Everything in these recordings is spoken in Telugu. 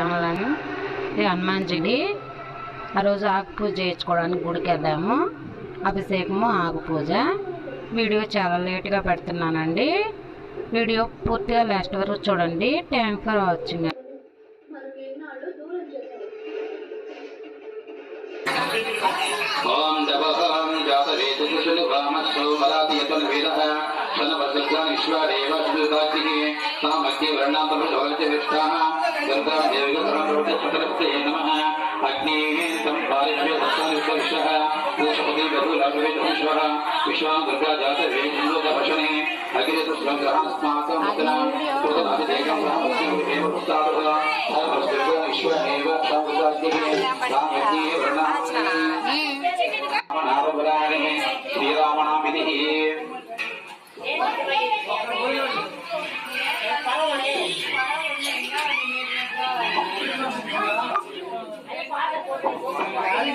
శ్యామలను ఇది హనుమాన్ ఆ రోజు ఆకు పూజ చేయించుకోవడానికి గుడికి వెళ్ళాము అభిషేకము ఆకు పూజ. వీడియో చాలా లేట్గా పెడుతున్నానండి. వీడియో పూర్తిగా లాస్ట్ వరకు చూడండి. థ్యాంక్ ఫర్ వాచింగ్ देवादिदेवादिने तामक्ये वर्णान्तरभगवतिविष्टाः गर्भादेवगतरप्रवृत्तचक्रस्य नमः। अग्नेः सम्पारिभ्य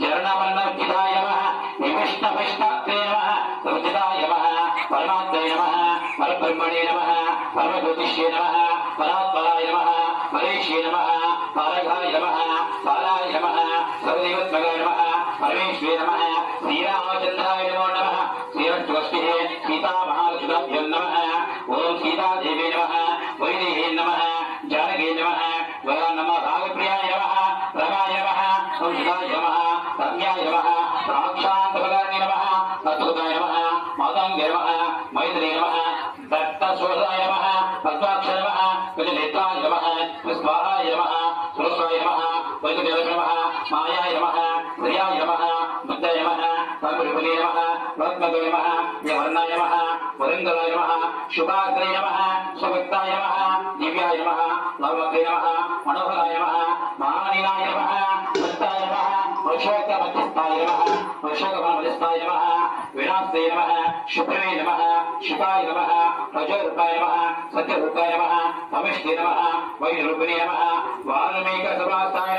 జరణమన్న విధాయ నిమిష్ట విష్ణే ब्रह्मणे नमः परमज्योतिष्ये नमः, परात्पराय नमः परेशे नमः, पारघाय नमः पालाय नमः सर्वदेवत्मगाय नमः परमेश्वे नमः, श्रीरामचन्द्राय नमो नमः। श्रीरक्षस्मिः सीतामहालक्ष्म्यं नमः। ॐ सीतादेवे नमः, वैदेहे नमः, जानके नमः वरा नमः भागप्रियाय नमः रमाय नमः संस्काय नमः, रम्याय नमः राक्षान्तभगाय नमः, अद्भुताय नमः माताङ्गे नमः मैत्रे नमः சூர்யாய நம பத்மாட்ச நம விஜயேத்தாய நம விஸ்வாராய நம சுரஸ்வாய நம வைகுண்டேவ நம மாயாய நம ஸ்ரீயாய நம புத்தாய நம தமிழ்புலிய நம ரோத்மதுய நம யவர்ணாய நம வருங்கலாய நம சுபாக்ரே நம சுபக்தாய நம திவ்யாய நம லவக்ரே நம மனோகராய நம மானிலாய நம వృషోక మధ్యస్థాయ నమ వృషోక మధ్యస్థాయ నమ వినాశే నమ శుభ్రమే నమ శుభాయ నమ రజోరూపాయ నమ సత్యరూపాయ నమ తమిష్టి నమ వైరూపిణే నమ వాల్మీక సమాసాయ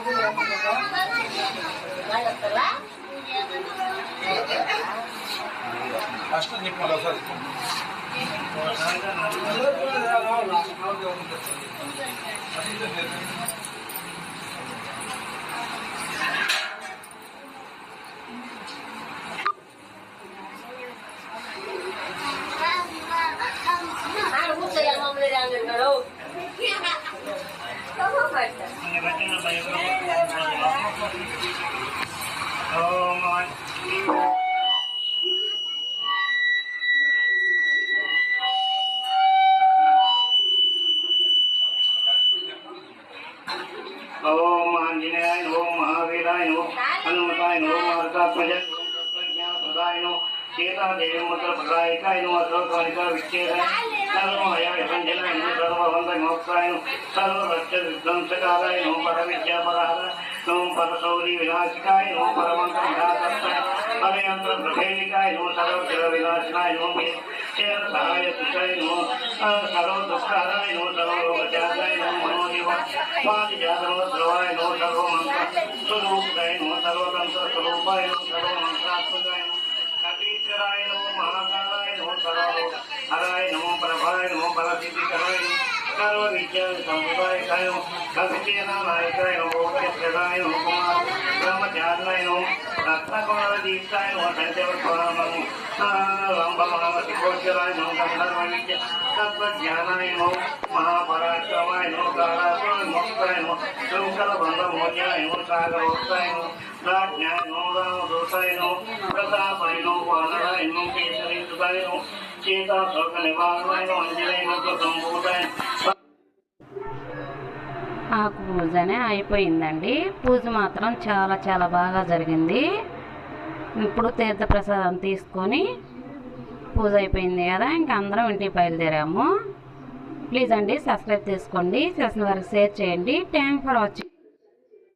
ఆయన కూర్చోయ్యా మమ్మల్ని రాంగండి ઓમ આંજનેય ઓમ મહાવીરાય ઓમ હનુમતાય ઓમ અર્ધાત્મજાય ઓમ સદાય ઓમ సీతాదేవి ముద్ర ప్రదాయకాయ ఓం సర్వమయ విభంజనాయ సర్వవంద మోక్షాయ సర్వరక్ష విధ్వంసకారాయ ఓం పరవిద్యాపరాధ ఓం పరశౌరి వినాశకాయ ఓం పరమంత్ర వినాశకాయ పరయంత్ర వినాశనాయ చేర సహాయ సర్వ దుఃఖారాయ మనోనివ స్వామి జాతరవ ద్రవాయ నో సర్వమంత్ర స్వరూపాయ నో సర్వతంత్ర స్వరూపాయ నో నమో ప్రభాయ నమో బలసిద్ధికరాయ సర్వ విద్యా సంప్రదాయకాయ నమో కవిచేన నాయకాయ నమో భోగేశ్వరాయ నమో కుమార్ బ్రహ్మచార్యాయ నమో రత్నకుమార దీప్తాయ నమో సంచవర్పాయ గంధర్వ విద్య తత్వజ్ఞానాయ నమో మహాపరాక్రమాయ నమో కాళాసుర శృంఖల బంధ మోచాయ నమో సాగరోత్సాయ నమో రాజ్ఞాయ నమో రామదోషాయ ప్రతాపాయ వానరాయ కేసరి సుతాయ ఆకు పూజనే అయిపోయిందండి. పూజ మాత్రం చాలా చాలా బాగా జరిగింది. ఇప్పుడు తీర్థప్రసాదం తీసుకొని పూజ అయిపోయింది కదా ఇంకా అందరం ఇంటికి బయలుదేరాము. ప్లీజ్ అండి సబ్స్క్రైబ్ చేసుకోండి. చేసిన వారికి షేర్ చేయండి. Thank for watching